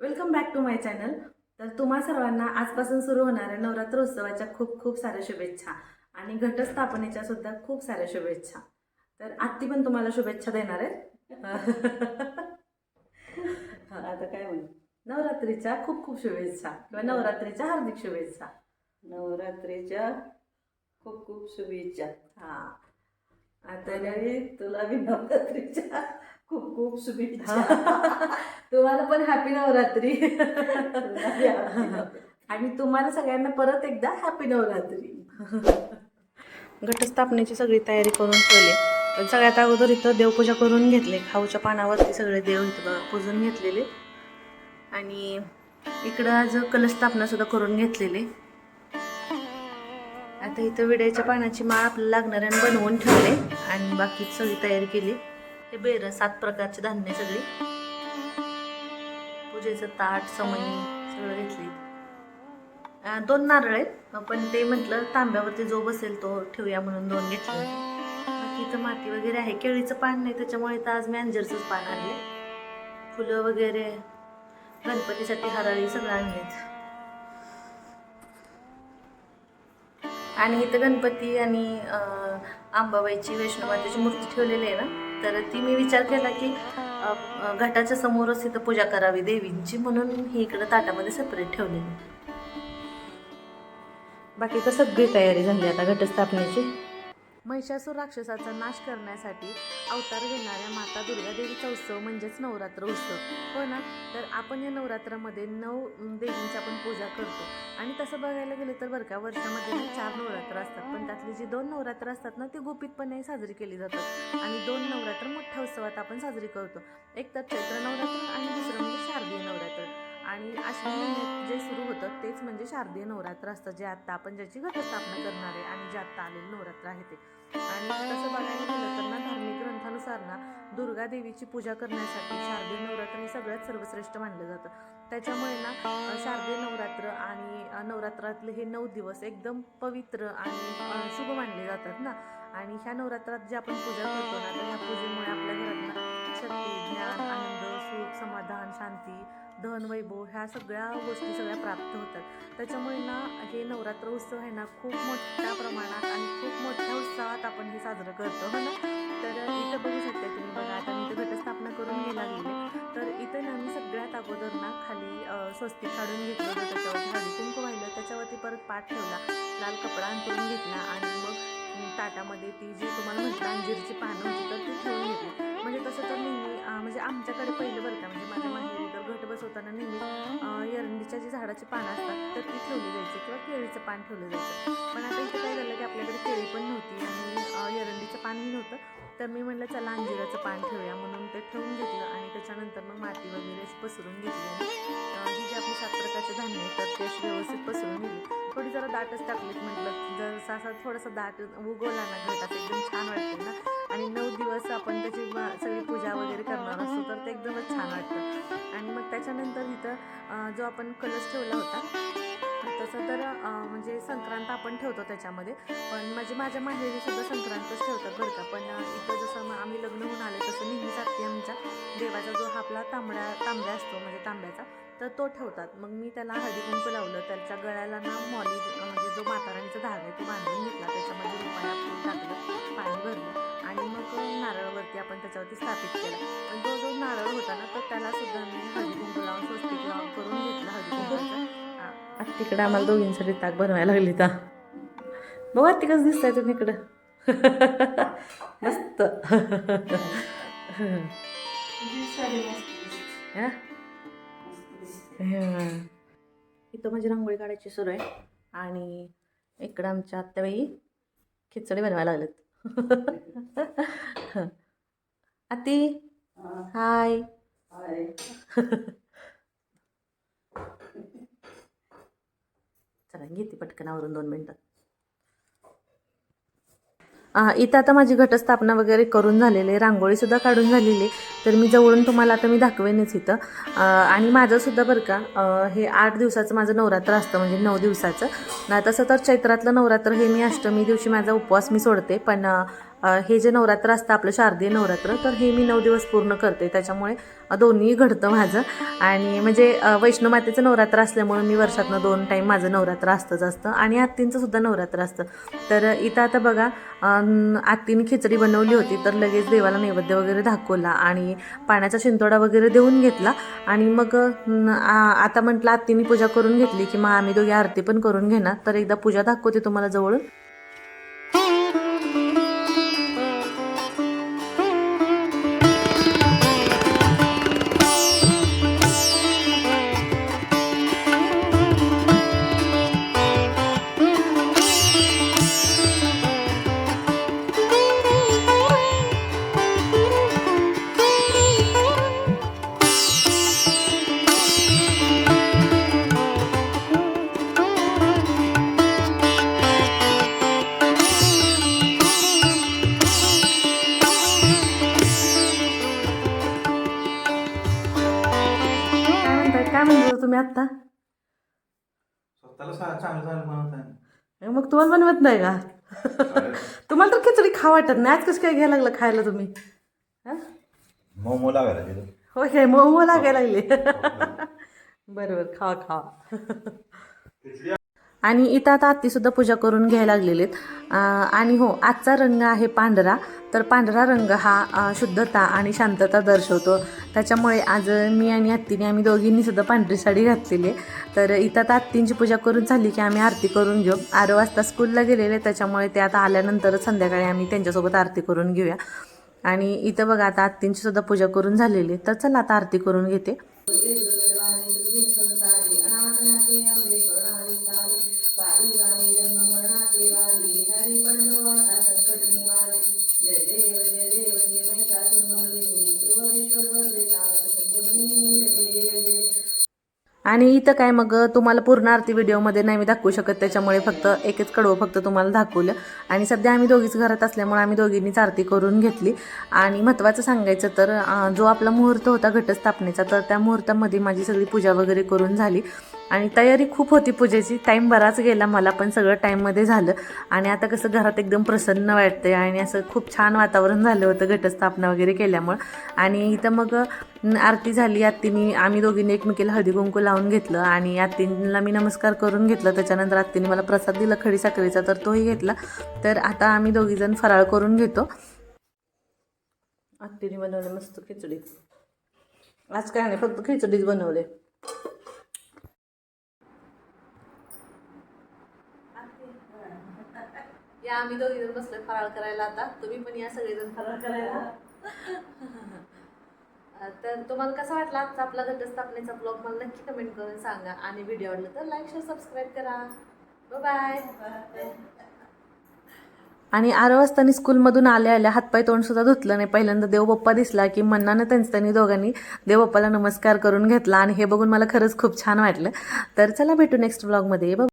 Welcome back to my channel तर तुम्हा सर्वांना आजपासून सुरू होणाऱ्या नवरात्र उत्सवाच्या खूप खूप साऱ्या शुभेच्छा आणि घटस्थापनेच्या सुद्धा खूप साऱ्या शुभेच्छा. तर आत्ती पण तुम्हाला शुभेच्छा देणार आहे आता काय म्हणू? नवरात्रीच्या खूप खूप शुभेच्छा किंवा नवरात्रीच्या हार्दिक शुभेच्छा. नवरात्रीच्या खूप खूप शुभेच्छा. हा. आता तुला बी नवरात्रीच्या खूप खूप शुभेच्छा. तुम्हाला पण हॅपी नवरात्री. आणि तुम्हाला सगळ्यांना परत एकदा हॅपी नवरात्री. घटस्थापनेची सगळी तयारी करून ठेवली. पण सगळ्यात अगोदर इथं देवपूजा करून घेतले. खाऊच्या पानावरती सगळे देव इथं बघा पूजून घेतलेले. आणि इकडं आज कलशस्थापना सुद्धा करून घेतलेली. आता इथं विड्याच्या पानाची माळ आपल्याला लागणाऱ्यानं बनवून ठेवले. आणि बाकी सगळी तयारी केली. हे बेर सात प्रकारचे धान्य सगळी. पूजेचं ताट समई सगळं घेतली दोन नारळ आहेत. पण ते म्हटलं तांब्यावरती जो बसेल तो ठेवूया म्हणून दोन घेतले. बाकी इथं माती वगैरे आहे. केळीचं पान नाही त्याच्यामुळे तर आज मी अंजरचंच पान आणले फुलं वगैरे गणपतीसाठी हराळी सगळं आणलेत. आणि इथं गणपती आणि आंबाबाईची अंबाबाईची मूर्ती ठेवलेली आहे ना तर ती मी विचार केला की घटाच्या समोरच इथं पूजा करावी देवींची म्हणून ही इकडं ताटामध्ये सेपरेट ठेवलेली. बाकी तर सगळी तयारी झाली आता घटस्थापनेची. महिषासूर राक्षसाचा नाश करण्यासाठी अवतार घेणाऱ्या माता दुर्गा देवीचा उत्सव म्हणजेच नवरात्र उत्सव. हो ना? तर आपण या नवरात्रामध्ये नऊ देवींची आपण पूजा करतो. आणि तसं बघायला गेलं तर बरं का वर्षामध्ये ना चार नवरात्र असतात. पण त्यातली जी दोन नवरात्र असतात ना ती गुपितपणे साजरी केली जातात. आणि दोन नवरात्र मोठ्या उत्सवात आपण साजरी करतो. एक तर चैत्र नवरात्र आणि दुसरं म्हणजे शारदीय नवरात्र. आणि अश्विन महिन्यात जे सुरू होतं तेच म्हणजे शारदीय नवरात्र असतं जे आत्ता आपण ज्याची घटस्थापना करणार आहे आणि जे आत्ता आलेलं नवरात्र आहे ते. आणि तसं बघायला गेलं तर ना धार्मिक ग्रंथानुसार ना दुर्गा देवीची पूजा करण्यासाठी शारदीय नवरात्र हे सगळ्यात सर्वश्रेष्ठ मानलं जातं. त्याच्यामुळे ना शारदीय नवरात्र आणि नवरात्रातले हे नऊ दिवस एकदम पवित्र आणि शुभ मानले जातात ना. आणि ह्या नवरात्रात जे आपण पूजा करतो ना तर ह्या पूजेमुळे आपल्या घरात ना शक्ती ज्ञान आनंद सुख समाधान शांती धन वैभव ह्या सगळ्या गोष्टी सगळ्या प्राप्त होतात. त्याच्यामुळे ना हे नवरात्र उत्सव आहे ना खूप मोठ्या प्रमाणात आणि खूप मोठ्या उत्साहात आपण हे साजरं करतो हो ना? तर इथं बघू शकता तुम्ही बघा आता मी इथं घटस्थापना करून घ्यायला गेले तर इथं ना मी सगळ्यात अगोदर ना खाली स्वस्ती काढून घेतलं त्याच्यावरती हळदी कुंकू वाहिलं त्याच्यावरती परत पाठ ठेवला लाल कपडा अंतरून घेतला आणि मग ताटामध्ये ती जी तुम्हाला म्हटलं अंजीरची पानं होती तर ती ठेवून घेतली. म्हणजे तसं तर नेहमी म्हणजे आमच्याकडे पहिलं बरं का म्हणजे माझ्या माहिती तर घट बसवताना नेहमी एरंडीच्या जी झाडाची पानं असतात तर ती ठेवली जायची किंवा केळीचं पान ठेवलं जायचं. पण आता इथं काय झालं की आपल्याकडे केळी पण नव्हती. तर मी म्हटलं चला अंजिराचं पान ठेवूया. म्हणून ते ठेवून घेतलं आणि त्याच्यानंतर मग माती वगैरे पसरून घेतली. आणि ही जी आपली सात प्रकारचे धान्य आहेत तर ते व्यवस्थित पसरून घेतली. थोडी जरा दाटच टाकलीत म्हटलं जर असा थोडासा दाट उगवला ना घटात एकदम छान वाटते ना. आणि नऊ दिवस आपण त्याची सगळी पूजा वगैरे करणार असतो तर ते एकदमच छान वाटतं. आणि मग त्याच्यानंतर इथं जो आपण कलश ठेवला होता तसं तर म्हणजे संक्रांत आपण ठेवतो त्याच्यामध्ये. पण म्हणजे माझ्या माहेरी सुद्धा संक्रांतच ठेवतात बरं का. पण इथं जसं मग आम्ही लग्न होऊन आले तसं नेहमीच आत्ती आमच्या. देवाचा जो हा आपला तांबडा तांब्या असतो म्हणजे तांब्याचा तर तो ठेवतात. मग मी त्याला हळदी कुंकू लावलं. त्याच्या गळ्याला ना मॉली म्हणजे जो माताराणीचा धाग आहे तो बांधून घेतला. त्याच्यामध्ये रुपया फूल टाकलं पाणी भरलं. आणि मग नारळवरती आपण त्याच्यावरती स्थापित केला. पण जो जो नारळ होता ना तर त्याला सुद्धा मी हळदी कुंकू लावून स्वस्तिक लावून करून घेतलं. कुंकूचं तिकडं आम्हाला दोघींसाठी ताक बनवायला लागली ता बघा ती कसं दिसतंय तुम्ही इकडं. मस्त. इथं माझी रांगोळी काढायची सुरू आहे. आणि इकडं आमच्या आत्याबाई खिचडी बनवायला लागलेत. आती हाय. चला घेते पटकन आवरून दोन मिनटं. इथं आता माझी घटस्थापना वगैरे करून झालेली आहे. रांगोळीसुद्धा काढून झालेली आहे. तर मी जवळून तुम्हाला आता मी दाखवेनच इथं. आणि माझंसुद्धा बरं का हे आठ दिवसाचं माझं नवरात्र असतं म्हणजे नऊ दिवसाचं. ना तसं तर चैत्रातलं नवरात्र हे मी अष्टमी दिवशी माझा उपवास मी सोडते. पण हे जे नवरात्र असतं आपलं शारदीय नवरात्र तर हे मी नऊ दिवस पूर्ण करते. त्याच्यामुळे दोन्ही घडतं माझं. आणि म्हणजे वैष्णव मातेचं नवरात्र असल्यामुळे मी वर्षातनं दोन टाईम माझं नवरात्र असतंच असतं. आणि आत्तींचं सुद्धा नवरात्र असतं. तर इथं आता बघा आत्तीने खिचडी बनवली होती तर लगेच देवाला नैवेद्य वगैरे दाखवला आणि पाण्याचा शिंतोडा वगैरे देऊन घेतला. आणि मग आ- आता म्हटलं आत्तीने पूजा करून घेतली की मग आम्ही दोघी आरती पण करून घेणार. तर एकदा पूजा दाखवते तुम्हाला जवळून. काय म्हणतो तुम्ही आत्ता? मग तुम्हाला बनवत नाही का? तुम्हाला तर खिचडी खा वाटत नाही. आज कसं काय घ्यायला लागलं खायला तुम्ही? हा? मोमो लागायला होय काय? मोमो लागायला लागले. बरोबर खा खा आणि इथं आता आत्तीसुद्धा पूजा करून घ्यायला लागलेले आहेत. आणि हो आजचा रंग आहे पांढरा. तर पांढरा रंग हा शुद्धता आणि शांतता दर्शवतो. त्याच्यामुळे आज मी आणि आत्तीने आम्ही दोघींनी सुद्धा पांढरी साडी घातलेली आहे. तर इथं आता आत्तींची पूजा करून झाली की आम्ही आरती करून घेऊ. आरो वाजता स्कूलला गेलेले त्याच्यामुळे ते आता आल्यानंतरच संध्याकाळी आम्ही त्यांच्यासोबत आरती करून घेऊया. आणि इथं बघा आता आत्तींची सुद्धा पूजा करून झालेली तर चला आता आरती करून घेते. आणि इथं काय मग तुम्हाला पूर्ण आरती व्हिडिओमध्ये नाही मी दाखवू शकत त्याच्यामुळे फक्त एकच कडवं फक्त तुम्हाला दाखवलं. आणि सध्या आम्ही दोघीच घरात असल्यामुळे आम्ही दोघींनीच आरती करून घेतली. आणि महत्त्वाचं सांगायचं तर जो आपला मुहूर्त होता घटस्थापनेचा तर त्या मुहूर्तामध्ये माझी सगळी पूजा वगैरे करून झाली. आणि तयारी खूप होती पूजेची. टाईम बराच गेला मला पण सगळं टाईममध्ये झालं. आणि आता कसं घरात एकदम प्रसन्न वाटते आणि असं खूप छान वातावरण झालं होतं घटस्थापना वगैरे केल्यामुळं. आणि इथं मग आरती झाली. आत्तीने आम्ही दोघींनी एकमेकीला हळदी कुंकू लावून घेतलं आणि आत्तींना मी नमस्कार करून घेतलं. त्याच्यानंतर आत्तीने मला प्रसाद दिला खडी साखरेचा तर तोही घेतला. तर आता आम्ही दोघीजण फराळ करून घेतो. आत्तीने बनवलं मस्त खिचडी. आज काय नाही फक्त खिचडीच बनवले या आम्ही दोघी जण बसलोय फराळ करायला आता. तुम्ही पण या सगळेजण फराळ करायला. तर तुम्हाला कसा वाटला आजचा आपला घटस्थापनेचा ब्लॉग मला नक्की कमेंट करून सांगा. आणि व्हिडिओ आवडला तर लाईक शेअर सबस्क्राईब करा. बाय आणि आरो वाजतानी स्कूलमधून आल्या आल्या हातपाय तोंड सुद्धा धुतलं नाही. पहिल्यांदा देवबाप्पा दिसला की मनानं त्यांचं त्यांनी दोघांनी देवबाप्पाला नमस्कार करून घेतला. आणि हे बघून मला खरंच खूप छान वाटलं. तर चला भेटू नेक्स्ट ब्लॉगमध्ये